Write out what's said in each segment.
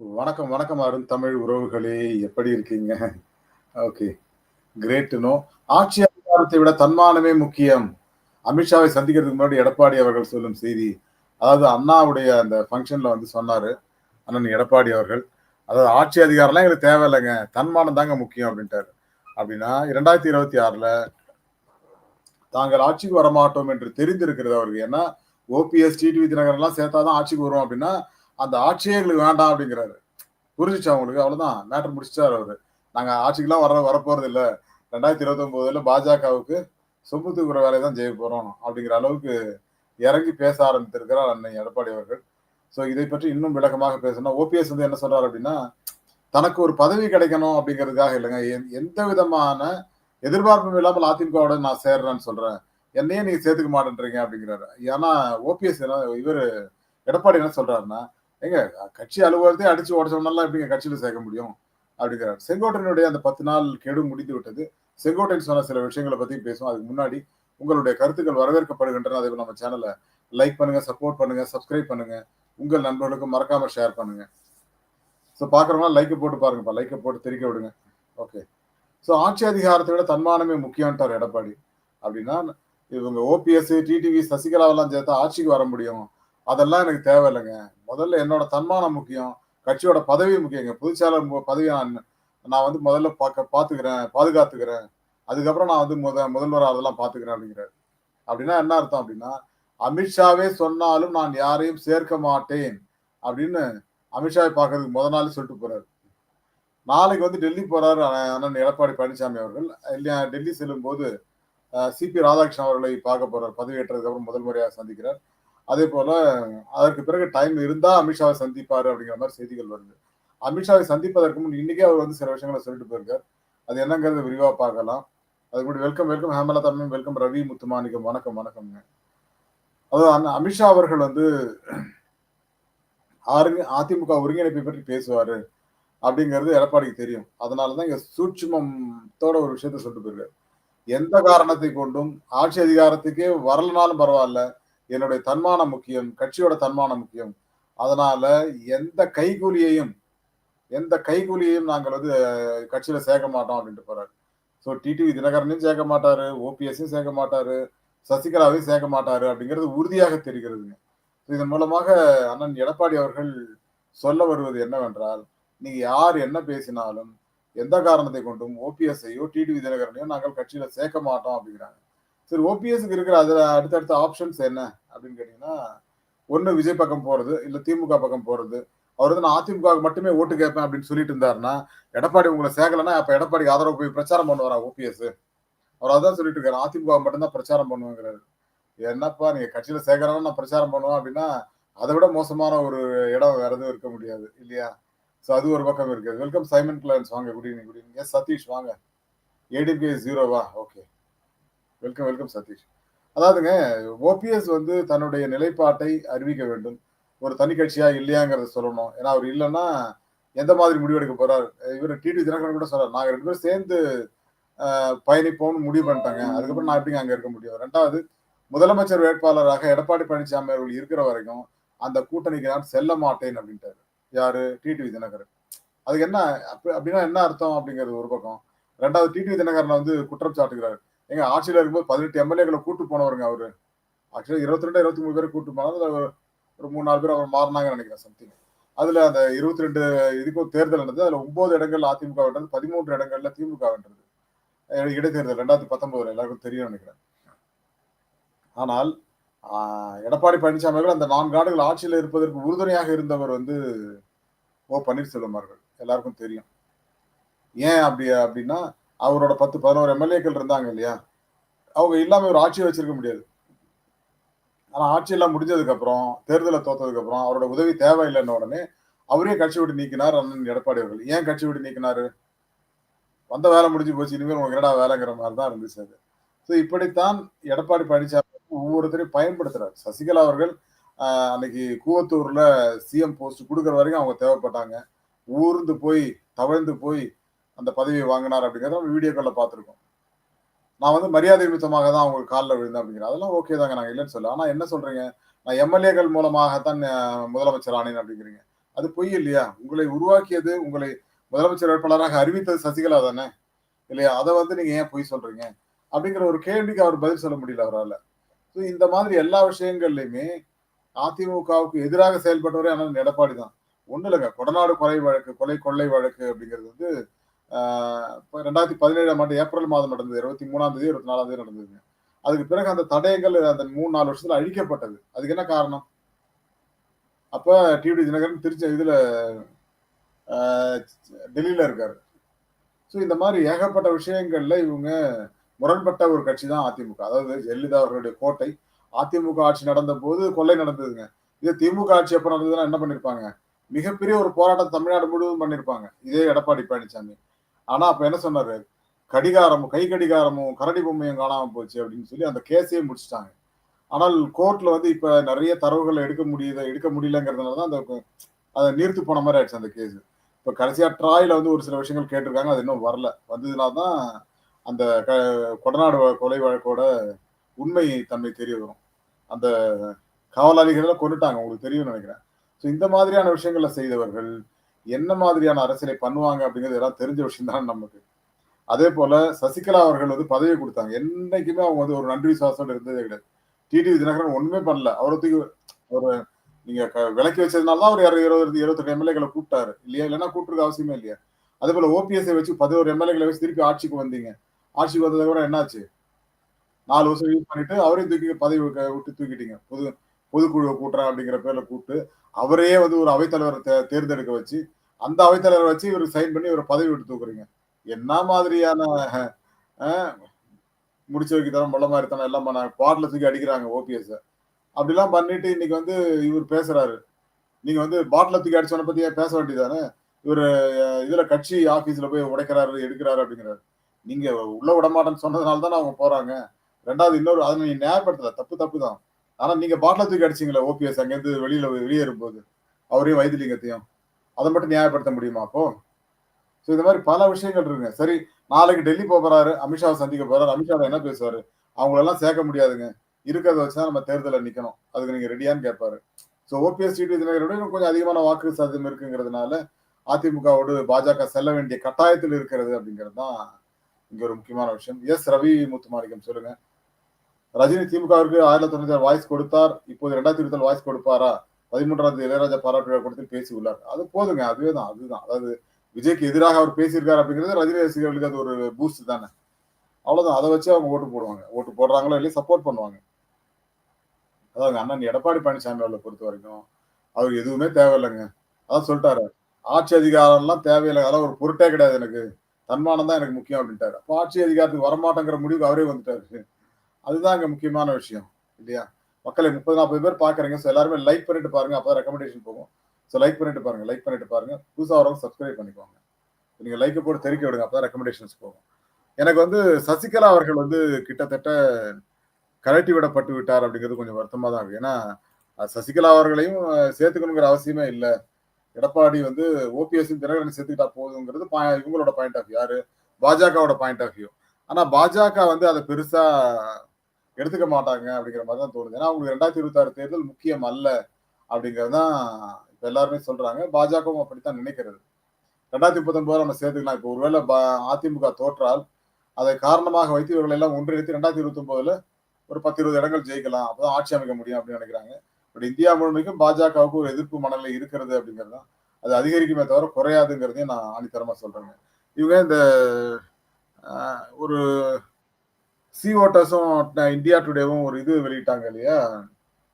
வணக்கம், வணக்கம் அருண் தமிழ் உறவுகளே! எப்படி இருக்கீங்க? ஓகே. Great no. ஆட்சி அதிகாரத்தை விட தன்மானமே முக்கியம். அமித்ஷாவை சந்திக்கிறதுக்கு முன்னாடி எடப்பாடி அவர்கள் சொல்லும் செய்தி. அதாவது அண்ணாவுடைய அந்த ஃபங்ஷன்ல வந்து சொன்னாரு. அண்ணன் எடப்பாடி அவர்கள். அதாவது ஆட்சி அதிகாரம்லாம் எங்களுக்கு தேவையில்லைங்க தன்மானம் தாங்க முக்கியம் அப்படின்னுட்டாரு அப்படின்னா இரண்டாயிரத்தி இருபத்தி ஆறுல தாங்கள் ஆட்சிக்கு வரமாட்டோம் என்று தெரிந்திருக்கிறது அவருக்கு. ஏன்னா, ஓபிஎஸ், டிடிவி தினகரன்லாம் சேர்த்தா தான் ஆட்சிக்கு வருவோம் அப்படின்னா அந்த ஆட்சியே எங்களுக்கு வேண்டாம் அப்படிங்கிறாரு புரிஞ்சிச்சு அவங்களுக்கு அவ்வளோதான். மேட்டர் முடிச்சிட்டாரு அவரு. நாங்க ஆட்சிக்கெல்லாம் வர வரப்போறதில்ல. 2029ல பாஜகவுக்கு சொம்பு தூக்குற தான் செய்ய போறோம். அப்படிங்கிற அளவுக்கு இறங்கி பேச ஆரம்பித்திருக்கிறார் அண்ணன் எடப்பாடி அவர்கள். ஸோ இதை பற்றி இன்னும் விளக்கமாக பேசணும் ஓபிஎஸ் வந்து என்ன சொல்றாரு அப்படின்னா தனக்கு ஒரு பதவி கிடைக்கணும் அப்படிங்கிறதுக்காக இல்லைங்க எந் எந்த விதமான எதிர்பார்ப்பும் இல்லாமல் அதிமுகவோட நான் சேர்றேன்னு சொல்றேன். என்னையே நீங்க சேர்த்துக்க மாட்டேன்றீங்க அப்படிங்கிறாரு ஏன்னா, ஓபிஎஸ் என்ன இவர் எடப்பாடி என்ன சொல்றாருன்னா, ஏங்க கட்சி அலுவலகத்தையே அடிச்சு உடச்சோம்னாலாம் எப்படிங்க கட்சியில சேர்க்க முடியும்? அப்படிங்கிறார் செங்கோட்டையனுடைய அந்த 10 நாள் கெடு முடிந்து விட்டது. செங்கோட்டையன் சொன்ன சில விஷயங்களை பத்தி பேசுவோம். அதுக்கு முன்னாடி உங்களுடைய கருத்துக்கள் வரவேற்கப்படுகின்றன. அதே நம்ம சேனலை லைக் பண்ணுங்க, சப்போர்ட் பண்ணுங்க, சப்ஸ்கிரைப் பண்ணுங்க. உங்கள் நண்பர்களுக்கு மறக்காம ஷேர் பண்ணுங்க. ஸோ பாக்குறவங்க லைக்கை போட்டு பாருங்கப்பா. லைக்கை போட்டு தெறிக்க விடுங்க. ஓகே. ஸோ ஆட்சி அதிகாரத்தை விட தன்மானமே முக்கியம்ட்டார் எடப்பாடி. அப்படின்னா இவங்க ஓபிஎஸ், டிடிவி, சசிகலாவெல்லாம் சேர்த்தா ஆட்சிக்கு வர முடியும். அதெல்லாம் எனக்கு தேவையில்லைங்க முதல்ல என்னோட தன்மானம் முக்கியம். கட்சியோட பதவி முக்கியங்க. பொதுச்செயலாளர் மு நான் நான் வந்து முதல்ல பாக்க பார்த்துக்கிறேன் பாதுகாத்துக்கிறேன். அதுக்கப்புறம் நான் வந்து முத முதல்வர் அதெல்லாம் பார்த்துக்கிறேன் அப்படிங்கிறார் அப்படின்னா என்ன அர்த்தம் அப்படின்னா அமித்ஷாவே சொன்னாலும் நான் யாரையும் சேர்க்க மாட்டேன். அப்படின்னு அமித்ஷாவை பார்க்கறதுக்கு முத நாள் சொல்லிட்டு போறாரு. நாளைக்கு வந்து டெல்லி போறாரு அண்ணன் எடப்பாடி பழனிசாமி அவர்கள். இல்லையா டெல்லி செல்லும் போது சிபி ராதாகிருஷ்ணன் அவர்களை பார்க்க போறார். பதவியேற்றதுக்கு அப்புறம் முதல் முறையாக சந்திக்கிறார். அதே போல அதற்கு பிறகு டைம் இருந்தா அமித்ஷாவை சந்திப்பாரு அப்படிங்கிற மாதிரி செய்திகள் வருது. அமித்ஷாவை சந்திப்பதற்கு முன் இன்னைக்கே அவர் வந்து சில விஷயங்களை சொல்லிட்டு போயிருக்கார். அது என்னங்கிறத விரிவா பார்க்கலாம். அது கூட welcome, welcome Hemala Tamil welcome Ravi Muthumanickam வணக்கம், வணக்கம்ங்க. அதாவது அமித்ஷா அவர்கள் வந்து ஆருங்க அதிமுக ஒருங்கிணைப்பை பற்றி பேசுவாரு. அப்படிங்கிறது எடப்பாடிக்கு தெரியும். அதனால தான் இங்கே சூட்சுமத்தோட ஒரு விஷயத்த சொல்லிட்டு போயிருக்காரு. எந்த காரணத்தை கொண்டும் ஆட்சி அதிகாரத்துக்கே வரலனாலும் பரவாயில்ல என்னுடைய தன்மானம் முக்கியம். கட்சியோட தன்மானம் முக்கியம். அதனால எந்த கைக்கூலியையும் எந்த கைக்கூலியையும் நாங்கள் வந்து கட்சியில சேர்க்க மாட்டோம் அப்படின்ட்டு போறாரு. ஸோ டிடிவி தினகரனையும் சேர்க்க மாட்டாரு. ஓபிஎஸ்ஸையும் சேர்க்க மாட்டாரு. சசிகலாவையும் சேர்க்க மாட்டாரு அப்படிங்கிறது உறுதியாக தெரிகிறதுங்க. இதன் மூலமாக அண்ணன் எடப்பாடி அவர்கள் சொல்ல வருவது என்னவென்றால், நீங்க யார் என்ன பேசினாலும், எந்த காரணத்தை கொண்டும் ஓபிஎஸ்ஸையோ, டிடிவி தினகரனையோ நாங்கள் கட்சியில சேர்க்க மாட்டோம் அப்படிங்கிறாங்க சரி ஓபிஎஸ்க்கு இருக்கிற அதுல அடுத்தடுத்த ஆப்ஷன்ஸ் என்ன? அப்படின்னு கேட்டீங்கன்னா, ஒண்ணு விஜய் பக்கம் போறது, இல்ல திமுக பக்கம் போறது. அவர் வந்து நான் அதிமுக மட்டுமே ஓட்டு கேட்பேன் அப்படின்னு சொல்லிட்டு இருந்தாருன்னா, எடப்பாடி உங்களை சேர்க்கலன்னா, அப்ப எடப்பாடிக்கு ஆதரவு போய் பிரச்சாரம் பண்ணுவாரா ஓபிஎஸ்? அவர் அதான் சொல்லிட்டு இருக்காரு. அதிமுக மட்டும்தான் பிரச்சாரம் பண்ணுவேங்கிறாரு. என்னப்பா நீங்க கட்சியில சேர்க்கறவன நான் பிரச்சாரம் பண்ணுவேன் அப்படின்னா அதை விட மோசமான ஒரு இடம் வேற எதுவும் இருக்க முடியாது. இல்லையா? ஸோ அது ஒரு பக்கம் இருக்குது வெல்கம் சைமன் கிளான்ஸ் வாங்க. Good evening, good evening. Yes Satish வாங்க. ஏடிஎம்கே 0வா? ஓகே. Welcome, welcome Satish. அதாவதுங்க ஓபிஎஸ் வந்து தன்னுடைய நிலைப்பாட்டை அறிவிக்க வேண்டும். ஒரு தனி கட்சியா இல்லையாங்கிறத சொல்லணும். ஏன்னா அவர் இல்லைன்னா எந்த மாதிரி முடிவெடுக்க போறார்? இவர் டிடி தினகரன் கூட சொல்றாரு. நாங்கள் ரெண்டு பேரும் சேர்ந்து பயணிப்போம்னு முடிவு பண்ணிட்டாங்க அதுக்கப்புறம் நான் எப்படிங்க அங்கே இருக்க முடியும்? ரெண்டாவது முதலமைச்சர் வேட்பாளராக எடப்பாடி பழனிசாமி அவர்கள் இருக்கிற வரைக்கும், அந்த கூட்டணிக்கு நான் செல்ல மாட்டேன் அப்படின்ட்டு யாரு? டிடிவி தினகரன். அதுக்கு என்ன அப்படி அப்படின்னா என்ன அர்த்தம் அப்படிங்கிறது ஒரு பக்கம். ரெண்டாவது டிடிவி தினகரனை வந்து குற்றம் சாட்டுகிறாரு. எங்க ஆட்சியில் இருக்கும்போது பதினெட்டு எம்எல்ஏக்களை கூட்டு போனவருங்க அவரு. ஆக்சுவலா 22, 23 பேர கூட்டு போனாலும் ஒரு 3, 4 பேர் அவர் மாறினாங்கன்னு நினைக்கிறேன் சம்திங். அதுல அந்த 22 இதுக்கும் தேர்தல் நடந்தது. அதுல ஒன்பது இடங்கள்ல அதிமுக வென்றது. 13 இடங்கள்ல திமுக வென்றது. இடைத்தேர்தல் 2019ல எல்லாருக்கும் தெரியும் நினைக்கிறேன் ஆனால் எடப்பாடி பழனிசாமி அவர்கள் அந்த நான்கு ஆண்டுகள் ஆட்சியில் இருப்பதற்கு உறுதுணையாக இருந்தவர் வந்து ஓ. பன்னீர்செல்வம் அவர்கள். எல்லாருக்கும் தெரியும். ஏன் அப்படி அப்படின்னா அவரோட 10, 11 எம்எல்ஏக்கள் இருந்தாங்க இல்லையா? அவங்க இல்லாமல் ஒரு ஆட்சியை வச்சிருக்க முடியாது. ஆனால் ஆட்சியெல்லாம் முடிஞ்சதுக்கு அப்புறம், தேர்தல அப்புறம், அவரோட உதவி தேவையில்லைன்ன உடனே, அவரே கட்சி விட்டு நீக்கினார் அண்ணன் எடப்பாடி அவர்கள். ஏன் கட்சி விட்டு நீக்கினாரு? வந்த வேலை முடிஞ்சு போச்சு. இனிமேல் உனக்கு என்னடா வேலைங்கிற மாதிரி தான் இருந்துச்சு அது. ஸோ இப்படித்தான் எடப்பாடி பழனிசாமி ஒவ்வொருத்தரையும் பயன்படுத்துறாரு. சசிகலா அவர்கள் அன்னைக்கு கூவத்தூர்ல சிஎம் போஸ்ட் கொடுக்குற வரைக்கும் அவங்க தேவைப்பட்டாங்க. ஊர்ந்து போய், தவழ்ந்து போய் அந்த பதவியை வாங்கினார் அப்படிங்கிறத நம்ம வீடியோக்களில் பார்த்துருக்கோம். நான் வந்து மரியாதை நிமித்தமாக தான் அவங்க காலில் விழுந்தேன் அப்படிங்கிற அதெல்லாம் ஓகே தாங்க நாங்கள் இல்லைன்னு சொல்ல. ஆனால் என்ன சொல்றீங்க? நான் எம்எல்ஏக்கள் மூலமாகத்தான் முதலமைச்சர் ஆனேன் அப்படிங்கிறீங்க. அது பொய் இல்லையா? உங்களை உருவாக்கியது உங்களை முதலமைச்சர் வேட்பாளராக அறிவித்தது சசிகலா தானே? இல்லையா? அதை வந்து நீங்க ஏன் பொய் சொல்றீங்க? அப்படிங்கிற ஒரு கேள்விக்கு அவர் பதில் சொல்ல முடியல அவரால். இந்த மாதிரி எல்லா விஷயங்கள்லையுமே அதிமுகவுக்கு எதிராக செயல்பட்டவரே ஆனால் எடப்பாடி தான். ஒன்றும் இல்லைங்க. கொடநாடு கொலை வழக்கு கொலை கொள்ளை வழக்கு அப்படிங்கிறது வந்து இப்போ ரெண்டாயிரத்தி பதினேழாம் ஆண்டு ஏப்ரல் மாதம் நடந்தது. இருபத்தி மூணாம் தேதி இருபத்தி நாலாம் தேதி நடந்ததுங்க. அதுக்கு பிறகு அந்த தடயங்கள் அந்த மூணு நாலு வருஷத்துல அழிக்கப்பட்டது. அதுக்கு என்ன காரணம்? அப்ப டிடி தினகரன் திருச்சி இதுல டெல்லியில இருக்காரு. ஸோ இந்த மாதிரி ஏகப்பட்ட விஷயங்கள்ல இவங்க முரண்பட்ட ஒரு கட்சி தான் அதிமுக. அதாவது ஜெயலலிதா அவர்களுடைய கோட்டை அதிமுக ஆட்சி நடந்த போது கொள்ளை நடந்ததுங்க. இது திமுக ஆட்சி எப்ப நடந்ததுன்னா என்ன பண்ணிருப்பாங்க? மிகப்பெரிய ஒரு போராட்டம் தமிழ்நாடு முழுவதும் பண்ணிருப்பாங்க. இதே எடப்பாடி பழனிசாமி ஆனா அப்ப என்ன சொன்னாரு? கடிகாரமும் கை கடிகாரமும் கரடி பொம்மையும் காணாம போச்சு அப்படின்னு சொல்லி அந்த கேஸையே முடிச்சிட்டாங்க. ஆனால் கோர்ட்ல வந்து இப்ப நிறைய தரவுகளை எடுக்க முடியுது எடுக்க முடியலங்கிறதுனால தான் அந்த அதை நீர்த்து போன மாதிரி ஆயிடுச்சு அந்த கேஸ். இப்ப கடைசியா ட்ராயில வந்து ஒரு சில விஷயங்கள் கேட்டிருக்காங்க அது இன்னும் வரல. வந்ததுனால தான் அந்த க- கொடநாடு கொலை வழக்கோட உண்மை தன்மை தெரிய வரும். அந்த காவலாளிகளை கொண்டுட்டாங்க உங்களுக்கு தெரியும்னு நினைக்கிறேன். ஸோ இந்த மாதிரியான விஷயங்களை செய்தவர்கள் என்ன மாதிரியான அரசியலை பண்ணுவாங்க அப்படிங்கிறது எல்லாம் தெரிஞ்ச விஷயம் தான் நமக்கு. அதே போல சசிகலா அவர்கள் வந்து பதவி கொடுத்தாங்க. என்னைக்குமே அவங்க வந்து ஒரு நன்றி விசுவாசம் இருந்ததே கிடையாது. டிடிவி தினகரன் ஒண்ணுமே பண்ணல. அவரத்துக்கு ஒரு நீங்க க- விலக்கி வச்சதுனால தான் ஒரு இருபது இருபத்தெட்டு எம்எல்ஏக்களை கூப்பிட்டாரு. இல்லையா? இல்லைன்னா கூப்பிட்டுருக்க அவசியமே இல்லையா? அதே போல ஓபிஎஸ்ஐ வச்சு பதினோரு எம்எல்ஏக்களை வச்சு திருப்பி ஆட்சிக்கு வந்தீங்க. ஆட்சிக்கு வந்ததை கூட என்னாச்சு? நாலு வருஷம் யூஸ் பண்ணிட்டு அவரையும் தூக்கி பதவி விட்டு தூக்கிட்டீங்க. பொது பொதுக்குழுவை கூட்டுறேன் அப்படிங்கிற பேர்ல கூப்பிட்டு அவரையே வந்து ஒரு அவைத்தலைவரை தே- தேர்ந்தெடுக்க வச்சு அந்த அவைத்தலைவரை வச்சு இவர் சைன் பண்ணி இவரை பதவி விட்டு தூக்குறீங்க. என்ன மாதிரியான அஹ், முடிச்சு வைக்க தரம் முள்ள மாதிரி தானே எல்லாம் பண்ணாங்க. பாட்டில் தூக்கி அடிக்கிறாங்க ஓபிஎஸ் அப்படிலாம் பண்ணிட்டு இன்னைக்கு வந்து இவர் பேசுறாரு. நீங்க வந்து பாட்டில தூக்கி அடிச்சவனை பத்தி ஏன் பேச வேண்டியதானே இவர் இதுல கட்சி ஆபீஸ்ல போய் உடைக்கிறாரு எடுக்கிறாரு அப்படிங்கிறாரு. நீங்க உள்ள விட மாட்டேன்னு சொன்னதுனால தான் அவங்க போறாங்க. ரெண்டாவது இன்னொரு அதை நீங்க நியாயப்படுத்தல தப்பு தப்பு தான். ஆனா நீங்க பாட்டில தூக்கி அடிச்சீங்களே ஓபிஎஸ் அங்கேருந்து வெளியில வெளியேறும் போது அவரையும் வைத்திலிங்கத்தையும். அதை மட்டும் நியாயப்படுத்த முடியுமா அப்போ? ஸோ இந்த மாதிரி பல விஷயங்கள் இருக்குங்க. சரி நாளைக்கு டெல்லி போக போறாரு அமித்ஷாவை சந்திக்க போறாரு அமித்ஷா என்ன பேசுவாரு? அவங்களெல்லாம் சேர்க்க முடியாதுங்க. இருக்கிறத வச்சுதான் நம்ம தேர்தலில் நிக்கணும். அதுக்கு நீங்க ரெடியான்னு கேட்பாரு. ஸோ ஓபிஎஸ் டிடி இன்னும் கொஞ்சம் அதிகமான வாக்கு சாத்தியம் இருக்குங்கிறதுனால அதிமுகவோடு பாஜக செல்ல வேண்டிய கட்டாயத்தில் இருக்கிறது அப்படிங்கிறது தான் இங்க ஒரு முக்கியமான விஷயம். எஸ் ரவி முத்துமாணிக்கம் சொல்லுங்க. ரஜினி திமுகவிற்கு ஆயிரத்தி தொண்ணூத்தி வாய்ஸ் கொடுத்தார். இப்போது ரெண்டாயிரத்தி இருபத்தி வாய்ஸ் கொடுப்பாரா? பதிமூன்றாவது இளையராஜா பாராட்டு விழா கொடுத்து பேசி உள்ளார் அது போதுங்க அதுவே தான் அதுதான் அதாவது விஜய்க்கு எதிராக அவர் பேசியிருக்காரு அப்படிங்கிறது ரஜினி ரசிகர்களுக்கு அது ஒரு பூஸ்ட் தானே. அவ்வளவுதான். அதை வச்சு அவங்க ஓட்டு போடுவாங்க. ஓட்டு போடுறாங்களோ இல்லையா சப்போர்ட் பண்ணுவாங்க. அதாவது அண்ணன் எடப்பாடி பழனிசாமி அவர்களை பொறுத்த வரைக்கும் அவர் எதுவுமே தேவையில்லைங்க. அதான் சொல்லிட்டாரு. ஆட்சி அதிகாரம்லாம் தேவையில்லை அதெல்லாம் ஒரு பொருட்டே கிடையாது எனக்கு. தன்மானம் தான் எனக்கு முக்கியம் அப்படின்ட்டாரு. அப்போ ஆட்சி அதிகாரத்துக்கு வரமாட்டேங்கிற முடிவுக்கு அவரே வந்துட்டாரு. அதுதான் இங்கே முக்கியமான விஷயம் இல்லையா? மக்களை முப்பது நாற்பது பேர் பார்க்குறீங்க. ஸோ எல்லாருமே லைக் பண்ணிட்டு பாருங்க. அப்போ ரெக்கமெண்டேஷன் போகும். ஸோ லைக் பண்ணிட்டு பாருங்க. லைக் பண்ணிட்டு பாருங்க. புதுசாக வரவங்க சப்ஸ்கிரைப் பண்ணிக்கோங்க. நீங்கள் லைக்கை போட்டு தெரிக்க விடுங்க. அப்போ ரெக்கமெண்டேஷன்ஸ் போகும். எனக்கு வந்து சசிகலா அவர்கள் வந்து கிட்டத்தட்ட கழட்டி விடப்பட்டு விட்டார் அப்படிங்கிறது கொஞ்சம் வருத்தமாக தான் இருக்கு. ஏன்னா சசிகலா அவர்களையும் சேர்த்துக்கணுங்கிற அவசியமே இல்லை. எடப்பாடி வந்து ஓபிஎஸ்ஸும் தினகரன் சேர்த்துக்கிட்டா போதுங்கிறது இவங்களோட பாயிண்ட் ஆஃப் வியூ யாரு? பாஜகவோட பாயிண்ட் ஆஃப் வியூ ஆனா பாஜக வந்து அதை பெருசா எடுத்துக்க மாட்டாங்க அப்படிங்கிற மாதிரி தான் தோணுது. ஏன்னா அவங்களுக்கு ரெண்டாயிரத்தி இருபத்தி ஆறு தேர்தல் முக்கியம் அல்ல அப்படிங்கிறது தான் இப்ப எல்லாருமே சொல்றாங்க. பாஜகவும் அப்படித்தான் நினைக்கிறது. ரெண்டாயிரத்தி முப்பத்தொன்பது நம்ம சேர்த்துக்கலாம். இப்போ ஒருவேளை அதிமுக தோற்றால் அதை காரணமாக வைத்து இவர்கள் எல்லாம் ஒன்றிணைத்து ரெண்டாயிரத்தி இருபத்தி ஒன்பதுல ஒரு பத்து இருபது இடங்கள் ஜெயிக்கலாம். அப்பதான் ஆட்சி அமைக்க முடியும் அப்படின்னு நினைக்கிறாங்க. பட் இந்தியா முழுமைக்கும் பாஜகவுக்கு ஒரு எதிர்ப்பு மனநிலை இருக்கிறது அப்படிங்கிறது தான் அது அதிகரிக்குமே தவிர குறையாதுங்கிறதையும் நான் ஆணித்தரமா சொல்றேங்க. இவங்க இந்த ஒரு சி ஓட்டர்ஸும் இந்தியா டுடேவும் ஒரு இது வெளியிட்டாங்க இல்லையா?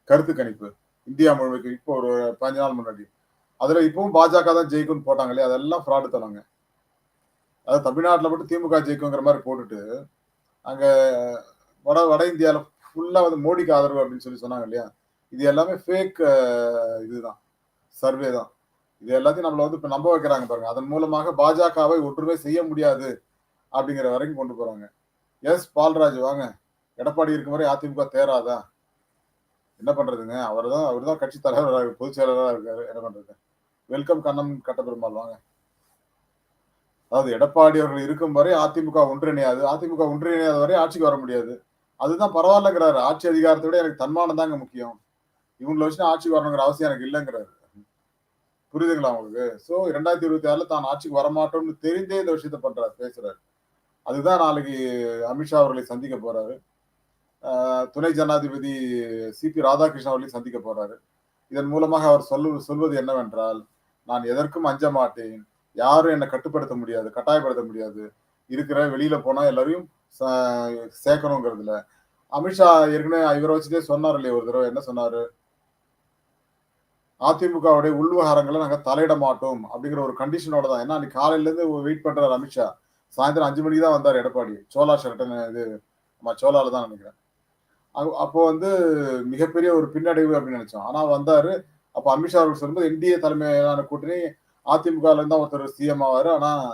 கருத்து கணிப்பு. இந்தியா முழுமைக்கு இப்போ ஒரு பதினஞ்சு நாள் முன்னாடி. அதுல இப்பவும் பாஜக தான் ஜெயிக்கும்னு போட்டாங்க இல்லையா? அதெல்லாம் ஃப்ராடு தராங்க அதாவது தமிழ்நாட்டில் மட்டும் திமுக ஜெயிக்குங்கிற மாதிரி போட்டுட்டு அங்க வட வட இந்தியாவில் ஃபுல்லா வந்து மோடிக்கு ஆதரவு அப்படின்னு சொல்லி சொன்னாங்க இல்லையா? இது எல்லாமே ஃபேக் இதுதான். சர்வே தான். இது எல்லாத்தையும் நம்மள வந்து இப்ப நம்ப வைக்கிறாங்க பாருங்க. அதன் மூலமாக பாஜகவை ஒற்றுமை செய்ய முடியாது அப்படிங்கிற வரைக்கும் கொண்டு போறாங்க எஸ் பால்ராஜ் வாங்க. எடப்பாடி இருக்கும் வரை அதிமுக தேராதா? என்ன பண்றதுங்க? அவர் தான் அவர் தான் கட்சி தலைவராக பொதுச் செயலராக இருக்காரு. என்ன பண்றது? வெல்கம் கண்ணம் கட்டபெருமாள் வாங்க. அதாவது எடப்பாடி அவர்கள் இருக்கும் வரை அதிமுக ஒன்றிணையாது. அதிமுக ஒன்றிணையாத வரை ஆட்சிக்கு வர முடியாது. அதுதான் பரவாயில்லங்கிறாரு. ஆட்சி அதிகாரத்தை விட எனக்கு தன்மானம் தாங்க முக்கியம். இவங்களை வச்சு ஆட்சிக்கு வரணுங்கிற அவசியம் எனக்கு இல்லைங்கிறாரு. புரியுதுங்களா உங்களுக்கு? ஸோ இரண்டாயிரத்தி இருபத்தி ஆறுல தான் ஆட்சிக்கு வரமாட்டோம்னு தெரிந்தே இந்த விஷயத்த பண்றாரு பேசுறாரு. அதுதான் நாளைக்கு அமித்ஷா அவர்களை சந்திக்க போறாரு. துணை ஜனாதிபதி சி பி ராதாகிருஷ்ணன் அவர்களையும் சந்திக்க போறாரு. இதன் மூலமாக அவர் சொல்லு சொல்வது என்னவென்றால் நான் எதற்கும் அஞ்ச மாட்டேன். யாரும் என்னை கட்டுப்படுத்த முடியாது கட்டாயப்படுத்த முடியாது. இருக்கிற வெளியில போனா எல்லாரையும் ச- சேர்க்கணுங்கிறதுல. அமித்ஷா ஏற்கனவே இவரை வச்சுட்டே சொன்னார் இல்லையா ஒரு தடவை? என்ன சொன்னாரு? அதிமுகவுடைய உள்விவகாரங்களை நாங்கள் தலையிட மாட்டோம் அப்படிங்கிற ஒரு கண்டிஷனோட தான். ஏன்னா அன்னைக்கு காலையிலேருந்து வெயிட் பண்ணுறாரு அமித்ஷா. சாயந்தரம் அஞ்சு மணிக்கு தான் வந்தார் எடப்பாடி. சோலா ஷர்ட்டன் இது நம்ம சோலாவில் தான் நினைக்கிறேன். அப்போ வந்து மிகப்பெரிய ஒரு பின்னடைவு அப்படின்னு நினைச்சோம். ஆனால் வந்தார். அப்போ அமித்ஷா அவர்கள் சொல்லும்போது என்டிஏ தலைமையிலான கூட்டணி அதிமுகலேருந்து தான் ஒருத்தர் சிஎம் ஆவார். ஆனால்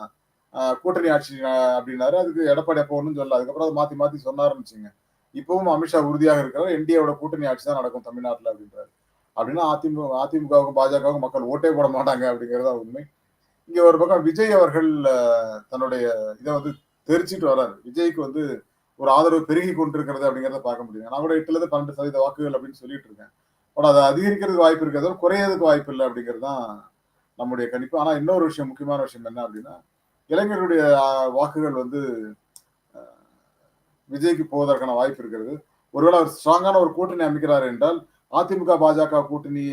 கூட்டணி ஆட்சி அப்படின்னாரு. அதுக்கு எடப்பாடி அப்போ ஒன்றும் சொல்லல. அதுக்கப்புறம் அதை மாற்றி மாற்றி சொன்னாருன்னு வச்சுங்க இப்பவும் அமித்ஷா உறுதியாக இருக்கிறார். என்டிஏவோட கூட்டணி ஆட்சி தான் நடக்கும் தமிழ்நாட்டில் அப்படின்றாரு. அப்படின்னா அதிமுக அதிமுகவுக்கும் பாஜகவுக்கும் மக்கள் ஓட்டே போட மாட்டாங்க அப்படிங்கிறது தான் உண்மை. இங்கே ஒரு பக்கம் விஜய் அவர்கள் தன்னுடைய இதை வந்து தெரிச்சிட்டு வர்றாரு. விஜய்க்கு வந்து ஒரு ஆதரவு பெருகி கொண்டிருக்கிறது அப்படிங்கிறத பார்க்க முடியும் நான் கூட எட்டுலேருந்து பன்னெண்டு சதவீத வாக்குகள் அப்படின்னு சொல்லிட்டு இருக்கேன். பட் அதை அதிகரிக்கிறதுக்கு வாய்ப்பு இருக்கிறது குறையிறதுக்கு வாய்ப்பு இல்லை அப்படிங்கிறது தான் நம்முடைய கணிப்பு. ஆனால் இன்னொரு விஷயம் முக்கியமான விஷயம் என்ன அப்படின்னா இளைஞர்களுடைய வாக்குகள் வந்து விஜய்க்கு போவதற்கான வாய்ப்பு இருக்கிறது. ஒருவேளை அவர் ஸ்ட்ராங்கான ஒரு கூட்டணி அமைக்கிறார் என்றால் அதிமுக பாஜக கூட்டணி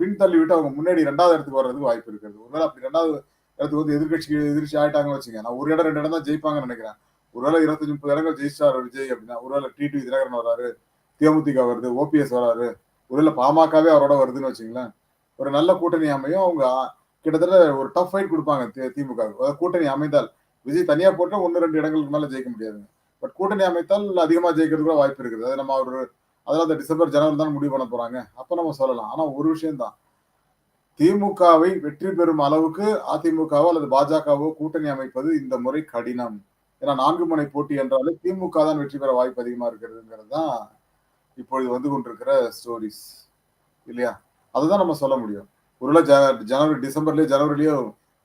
பின்தள்ளி விட்டு அவங்க முன்னாடி ரெண்டாவது இடத்துக்கு வர்றதுக்கு வாய்ப்பு இருக்கிறது. ஒருவேளை அப்படி ரெண்டாவது இடத்துக்கு வந்து எதிர்கட்சி எதிர்ச்சி ஆயிட்டாங்கன்னு வச்சுங்க நான் ஒரு இடம் ரெண்டு இடம் தான் ஜெயிப்பாங்கன்னு நினைக்கிறேன். ஒருவேளை இருபத்தஞ்சு முப்பது இடங்கள் ஜெயிச்சார் விஜய் அப்படின்னா ஒருவேளை டி டி தினகரன் வராரு தேமுதிக வருது ஓபிஎஸ் வராரு ஒருவேளை பாமகவே அவரோட வருதுன்னு வச்சுங்களேன். ஒரு நல்ல கூட்டணி அமையும். அவங்க கிட்டத்தட்ட ஒரு டஃப் ஃபைட் கொடுப்பாங்க திமுக. கூட்டணி அமைந்தால் விஜய் தனியா போட்டால் ஒன்னு ரெண்டு இடங்களுக்கு மேல ஜெயிக்க முடியாதுங்க பட் கூட்டணி அமைத்தால் அதிகமா ஜெயிக்கிறது கூட வாய்ப்பு இருக்குது. அது நம்ம ஒரு அதெல்லாம் அந்த டிசம்பர் ஜனவரி தான் முடிவு பண்ண போறாங்க. அப்ப நம்ம சொல்லலாம். ஆனா ஒரு விஷயம்தான். திமுகவை வெற்றி பெறும் அளவுக்கு அதிமுகவோ அல்லது பாஜகவோ கூட்டணி அமைப்பது இந்த முறை கடினம். ஏன்னா நான்கு முனை போட்டி என்றாலே திமுக தான் வெற்றி பெற வாய்ப்பு அதிகமா இருக்கிறதுங்கிறது தான் இப்பொழுது வந்து கொண்டிருக்கிற ஸ்டோரிஸ் இல்லையா? அதுதான் நம்ம சொல்ல முடியும். ஒருவேளை ஜ- ஜனவரி டிசம்பர்லயோ ஜனவரிலயோ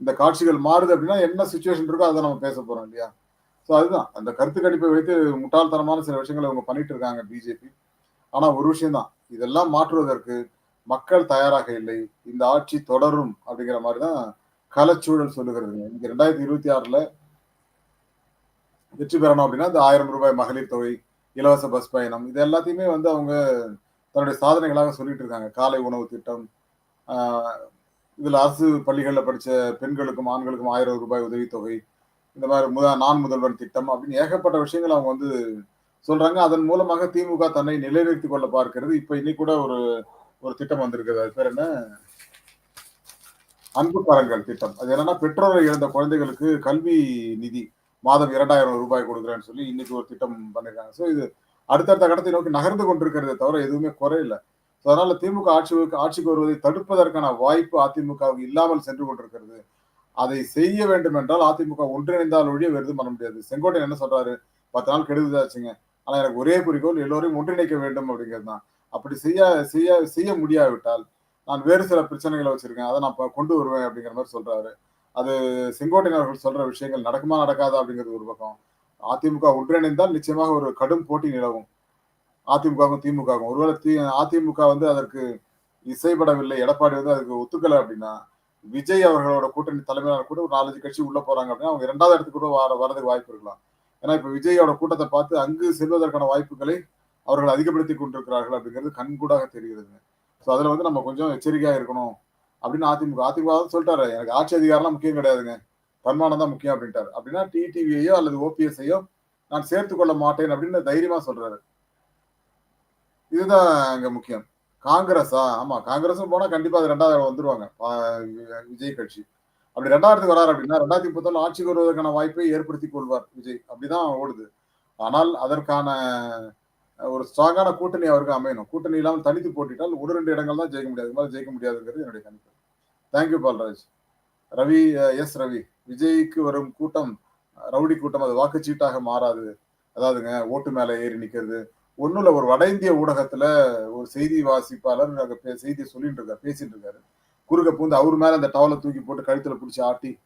இந்த காட்சிகள் மாறுது அப்படின்னா என்ன சுச்சுவேஷன் இருக்கோ அதை நம்ம பேச போறோம் இல்லையா? ஸோ அதுதான். அந்த கருத்து கணிப்பை வைத்து முட்டாள்தனமான சில விஷயங்களை அவங்க பண்ணிட்டு இருக்காங்க பிஜேபி ஆனா ஒரு விஷயம் தான் இதெல்லாம் மாற்றுவதற்கு மக்கள் தயாராக இல்லை. இந்த ஆட்சி தொடரும் அப்படிங்கிற மாதிரி தான் களச்சூழல் சொல்லுகிறதுங்க இங்க ரெண்டாயிரத்தி இருபத்தி ஆறுல வெற்றி பெறணும் அப்படின்னா இந்த ஆயிரம் ரூபாய் மகளிர் தொகை இலவச பஸ் பயணம் இது எல்லாத்தையுமே வந்து அவங்க தன்னுடைய சாதனைகளாக சொல்லிட்டு இருக்காங்க. காலை உணவு திட்டம் ஆஹ் அரசு பள்ளிகளில் படிச்ச பெண்களுக்கும் ஆண்களுக்கும் ஆயிரம் ரூபாய் உதவித்தொகை இந்த மாதிரி முத நான் முதல்வன் திட்டம் அப்படின்னு ஏகப்பட்ட விஷயங்கள் அவங்க வந்து சொல்றாங்க. அதன் மூலமாக திமுக தன்னை நிலைநிறுத்திக் கொள்ள பார்க்கிறது. இப்ப இன்னைக்கு கூட ஒரு ஒரு திட்டம் வந்திருக்குது. அது பேர் என்ன? அன்பு கரங்கள் திட்டம். அது என்னன்னா பெற்றோரை இழந்த குழந்தைகளுக்கு கல்வி நிதி மாதம் இரண்டாயிரம் ரூபாய் கொடுக்குறேன்னு சொல்லி இன்னைக்கு ஒரு திட்டம் பண்ணிருக்காங்க. ஸோ இது அடுத்தடுத்த கட்டத்தை நோக்கி நகர்ந்து கொண்டிருக்கிறதே தவிர எதுவுமே குறையில. ஸோ அதனால திமுக ஆட்சிக்கு ஆட்சிக்கு வருவதை தடுப்பதற்கான வாய்ப்பு அதிமுகவுக்கு இல்லாமல் சென்று கொண்டிருக்கிறது. அதை செய்ய வேண்டும் என்றால் அதிமுக ஒன்றிணைந்தால் ஒழிய வேறு பண்ண முடியாது. செங்கோட்டையன் என்ன சொல்றாரு? பத்து நாள் கெடுதலாச்சுங்க ஆனா எனக்கு ஒரே குறிக்கோள் எல்லோரையும் ஒன்றிணைக்க வேண்டும் அப்படிங்கிறது தான். அப்படி செய்ய செய்ய செய்ய முடியாவிட்டால் நான் வேறு சில பிரச்சனைகளை வச்சிருக்கேன். அதை நான் கொண்டு வருவேன் அப்படிங்கிற மாதிரி சொல்றாரு. அது செங்கோட்டையன் அவர்கள் சொல்ற விஷயங்கள் நடக்குமா நடக்காதா அப்படிங்கிறது ஒரு பக்கம். அதிமுக ஒன்றிணைந்தால் நிச்சயமாக ஒரு கடும் போட்டி நிலவும். அதிமுகவும் திமுகவும். ஒருவேளை தி அதிமுக வந்து அதற்கு இசைப்படவில்லை எடப்பாடி வந்து அதுக்கு ஒத்துக்கலை அப்படின்னா விஜய் அவர்களோட கூட்டணி தலைமையினர் கூட ஒரு நாலஞ்சு கட்சி உள்ள போறாங்க அப்படின்னா அவங்க இரண்டாவது இடத்துக்கு கூட வர வரதுக்கு வாய்ப்பு இருக்கலாம். ஏன்னா இப்ப விஜயோட கூட்டத்தை பார்த்து அங்கு செல்வதற்கான வாய்ப்புகளை அவர்கள் அதிகப்படுத்தி கொண்டிருக்கிறார்கள் அப்படிங்கிறது கண்கூடாக தெரிகிறதுங்க. ஸோ அதுல வந்து நம்ம கொஞ்சம் எச்சரிக்கையா இருக்கணும் அப்படின்னு அதிமுக அதிமுக வந்து சொல்லிட்டாரு. எனக்கு ஆட்சி அதிகாரம்லாம் முக்கியம் கிடையாதுங்க. தன்மானம் தான் முக்கியம் அப்படின்ட்டாரு. அப்படின்னா டிடிவியையோ அல்லது ஓபிஎஸ்ஐயோ நான் சேர்த்து கொள்ள மாட்டேன் அப்படின்னு தைரியமா சொல்றாரு. இதுதான் அங்க முக்கியம். காங்கிரஸா? ஆமா காங்கிரஸும் போனா கண்டிப்பா அது ரெண்டாவது வந்துருவாங்க. விஜய் கட்சி. அப்படி ரெண்டாயிரத்துக்கு வராரு அப்படின்னா ரெண்டாயிரத்தி முப்பத்தொன்னு ஆட்சிக்கு வருவதற்கான வாய்ப்பை ஏற்படுத்தி கொள்வார் விஜய். அப்படிதான் ஓடுது. ஆனால் அதற்கான ஒரு ஸ்ட்ராங்கான கூட்டணி அவருக்கு அமையணும். கூட்டணி இல்லாமல் தனித்து போட்டிட்டால் ஒரு ரெண்டு இடங்கள் தான் ஜெயிக்க முடியாது. இது மாதிரி ஜெயிக்க முடியாதுங்கிறது என்னுடைய கணிப்பு. Thank you Balraj. Ravi yes Ravi. விஜய்க்கு வரும் கூட்டம் ரவுடி கூட்டம் அது வாக்குச்சீட்டாக மாறாது. அதாவதுங்க ஓட்டு மேல ஏறி நிக்கிறது. இல்லை ஒரு வட இந்திய ஊடகத்துல ஒரு செய்தி வாசிப்பாளர் அங்கே பே- செய்தியை சொல்லிட்டு இருக்காரு பேசிட்டு இருக்காரு. குறுக்க பூந்து அவர் மேல அந்த டவலை தூக்கி போட்டு கழுத்துல பிடிச்சி ஆட்டி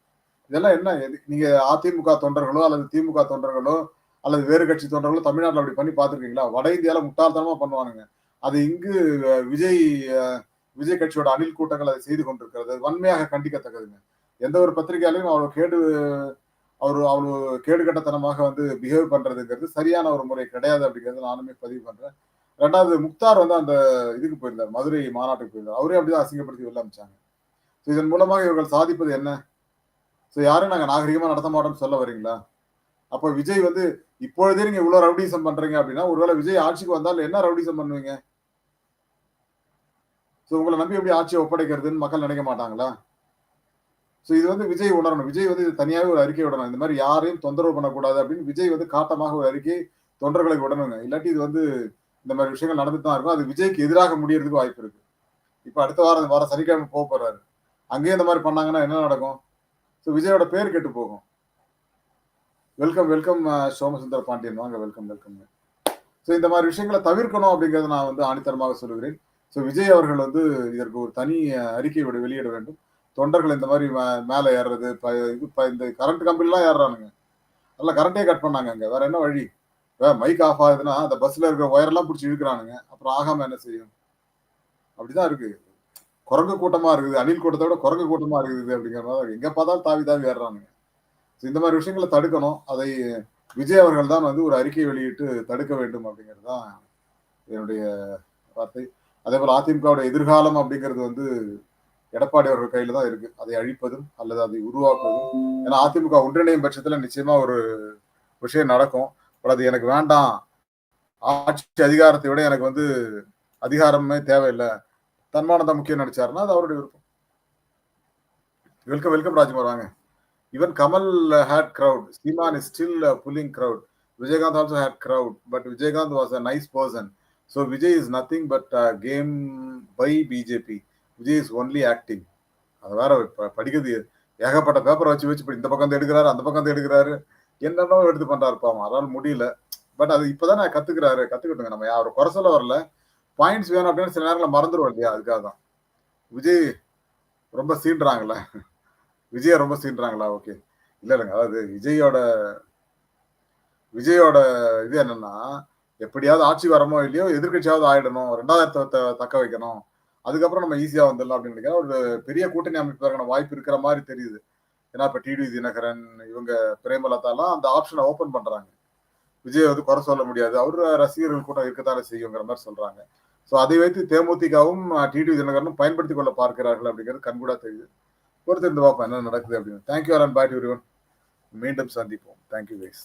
இதெல்லாம் என்ன? எது- நீங்க அதிமுக தொண்டர்களோ அல்லது திமுக தொண்டர்களோ அல்லது வேறு கட்சி தொண்டர்களோ தமிழ்நாட்டில் அப்படி பண்ணி பார்த்துருக்கீங்களா? வட இந்தியால முட்டாள்தனமா பண்ணுவானுங்க. அது இங்கு விஜய் விஜய் கட்சியோட அணில் கூட்டங்கள் அதை செய்து கொண்டிருக்கிறது. வன்மையாக கண்டிக்கத்தக்கதுங்க. எந்த ஒரு பத்திரிகையாலையும் அவ்வளோ கேடு அவர் அவ்வளோ கேடுகட்டத்தனமாக வந்து பிஹேவ் பண்றதுங்கிறது சரியான ஒரு முறை கிடையாது அப்படிங்கிறது நானுமே பதிவு பண்றேன். ரெண்டாவது முக்தார் வந்து அந்த இதுக்கு போயிருந்தார் மதுரை மாநாட்டுக்கு போயிருந்தார். அவரே அப்படிதான் அசிங்கப்படுத்தி வெளில அமைச்சாங்க. இதன் மூலமாக இவர்கள் சாதிப்பது என்ன? ஸோ யாரும் நாங்கள் நாகரிகமாக நடத்த மாட்டோம்னு சொல்ல வரீங்களா? அப்போ விஜய் வந்து இப்பொழுதே நீங்க இவ்வளவு ரவுடிசம் பண்றீங்க அப்படின்னா ஒருவேளை விஜய் ஆட்சிக்கு வந்தால் என்ன ரவுடிசம் பண்ணுவீங்க? ஸோ உங்களை நம்பி எப்படி ஆட்சியை ஒப்படைக்கிறதுன்னு மக்கள் நினைக்க மாட்டாங்களா? ஸோ இது வந்து விஜய் உணரணும். விஜய் வந்து இது தனியாகவே ஒரு அறிக்கை விடணும். இந்த மாதிரி யாரையும் தொந்தரவு பண்ணக்கூடாது அப்படின்னு விஜய் வந்து காட்டமாக ஒரு அறிக்கை தொண்டர்களுக்கு விடணுங்க. இல்லாட்டி இது வந்து இந்த மாதிரி விஷயங்கள் நடந்துட்டு தான் இருக்கும். அது விஜய்க்கு எதிராக முடியறதுக்கு வாய்ப்பு இருக்கு. இப்போ அடுத்த வாரம் வாரம் சனிக்கிழமை போக போறாரு. அங்கேயும் இந்த மாதிரி பண்ணாங்கன்னா என்ன நடக்கும்? ஸோ விஜயோட பேர் கெட்டு போகும். Welcome welcome uh, Somasundara Pandian. வாங்க வெல்கம் வெல்கம் ஸோ இந்த மாதிரி விஷயங்களை தவிர்க்கணும் அப்படிங்கிறத நான் வந்து ஆணித்தரமாக சொல்கிறேன் ஸோ விஜய் அவர்கள் வந்து இதற்கு ஒரு தனி அஹ், அறிக்கை விட வெளியிட வேண்டும். தொண்டர்கள் இந்த மாதிரி மே- மேலே ஏறுறது இப்போ இது இப்போ இந்த கரண்ட் கம்பெனிலாம் ஏறுறானுங்க. நல்லா கரண்ட்டே கட் பண்ணாங்க அங்கே. வேற என்ன வழி? மைக் ஆஃப் ஆகுதுன்னா அந்த பஸ்ல இருக்கிற ஒயரெல்லாம் பிடிச்சி இழுக்கிறானுங்க. அப்புறம் ஆகாம என்ன செய்யும்? அப்படிதான் இருக்கு. குரங்கு கூட்டமா இருக்குது. அணில் கூட்டத்தை விட குரங்கு கூட்டமா இருக்குது அப்படிங்கிற மாதிரி எங்க பார்த்தாலும் தாவி தாவி ஏறுறானுங்க. இந்த மாதிரி விஷயங்களை தடுக்கணும். அதை விஜய் அவர்கள் தான் வந்து ஒரு அறிக்கை வெளியிட்டு தடுக்க வேண்டும் அப்படிங்கிறது தான் என்னுடைய வார்த்தை. அதே போல அதிமுகவுடைய எதிர்காலம் அப்படிங்கிறது வந்து எடப்பாடி அவர்கள் கையில தான் இருக்கு. அதை அழிப்பதும் அல்லது அதை உருவாக்குவதும். ஏன்னா அதிமுக ஒன்றிணையும் பட்சத்துல நிச்சயமா ஒரு விஷயம் நடக்கும். பட் அது எனக்கு வேண்டாம். ஆட்சி அதிகாரத்தை விட எனக்கு வந்து அதிகாரமே தேவையில்லை. தன்மானதான் முக்கியம் நடிச்சாருன்னா அது அவருடைய விருப்பம். வெல்கம் வெல்கம் ராஜ்குமார் வாங்க. Even Kamal had crowd Seeman is still pulling crowd Vijayakanth also had crowd but Vijayakanth was a nice person so Vijay is nothing but game by BJP Vijay is only acting அது வேற படிக்கிறது. ஏகப்பட்ட பேப்பரை வச்சு வச்சு இப்படி இந்த பக்கம் இருந்து எடுக்கிறாரு அந்த பக்கம் தான் எடுக்கிறாரு. என்னென்னோ எடுத்து பண்றாரு பாவம். அதனால முடியல. பட் அது இப்பதான் நான் கத்துக்கிறாரு. கத்துக்கிட்டுங்க நம்ம. அவர் குறை சொல்ல வரல. பாயிண்ட்ஸ் வேணும் அப்படின்னு சில நேரங்களில் மறந்துடுவோம் இல்லையா? அதுக்காக தான். விஜய் ரொம்ப சீண்டுறாங்களே விஜய ரொம்ப சீண்டுறாங்களா ஓகே இல்ல இல்லைங்க. அதாவது விஜயோட விஜயோட இது என்னன்னா எப்படியாவது ஆட்சி வரமோ இல்லையோ எதிர்க்கட்சியாவது ஆயிடணும். ரெண்டாயிரத்தை தக்க வைக்கணும். அதுக்கப்புறம் நம்ம ஈஸியா வந்துடலாம் அப்படின்னு நினைக்கிறேன். ஒரு பெரிய கூட்டணி அமைப்பதற்கான வாய்ப்பு இருக்கிற மாதிரி தெரியுது. ஏன்னா இப்ப டிடி தினகரன் இவங்க பிரேமலதாலாம் அந்த ஆப்ஷனை ஓபன் பண்றாங்க. விஜய் வந்து குறை சொல்ல முடியாது. அவர் ரசிகர்கள் கூட்டம் இருக்கத்தானே செய்யுங்கிற மாதிரி சொல்றாங்க. ஸோ அதை வைத்து தேமுதிகவும் டிடி தினகரனும் பயன்படுத்திக் கொள்ள பார்க்கிறார்கள் அப்படிங்கிறது கண்கூடா தெரியுது. பொறுத்திருந்து பார்ப்போம் என்ன நடக்குது அப்படின்னு. தேங்க்யூ அலன் பாய் மீண்டும் சந்திப்போம். Thank you guys